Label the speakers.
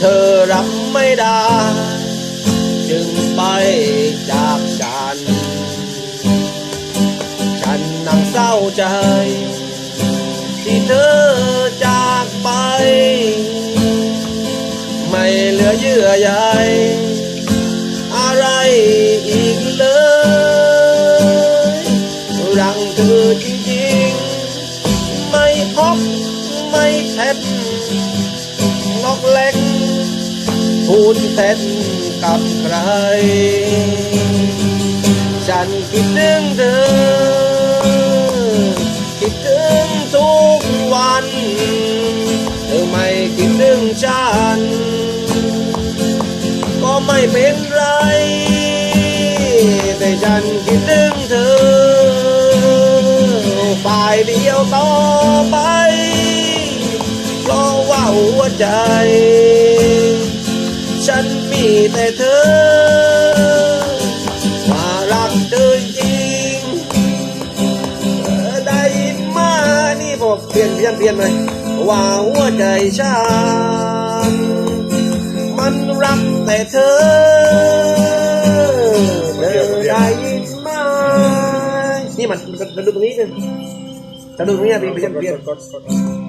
Speaker 1: เธอรับไม่ได้ จึงไปจากกัน ฉันนั่งเศร้าใจ ที่เธอจากไป ไม่เหลือเยื่อใยอะไรอีกเลย รังเธอจริงๆ ไม่พบไม่เท็จ นกเล็กพูดเท็จกับใคร ฉันคิดถึงเธอ คิดถึงทุกวัน เธอไม่คิดถึงฉัน ก็ไม่เป็นไร แต่ฉันคิดถึงเธอฝ่ายเดียวต่อไป ว่าหัวใจ ฉันมีแต่เธอมารักเธอจริงได้ยินมา นี่ผมเปลี่ยนเปลี่ยนเปลี่ยนเลยว่าหัวใจฉัน มันรักแต่เธอเธอได้ยินไหมนี่มันจะดูตรงนี้นึงจะดูตรงนี้เปลี่ยนเปลี่ยนเปลี่ยน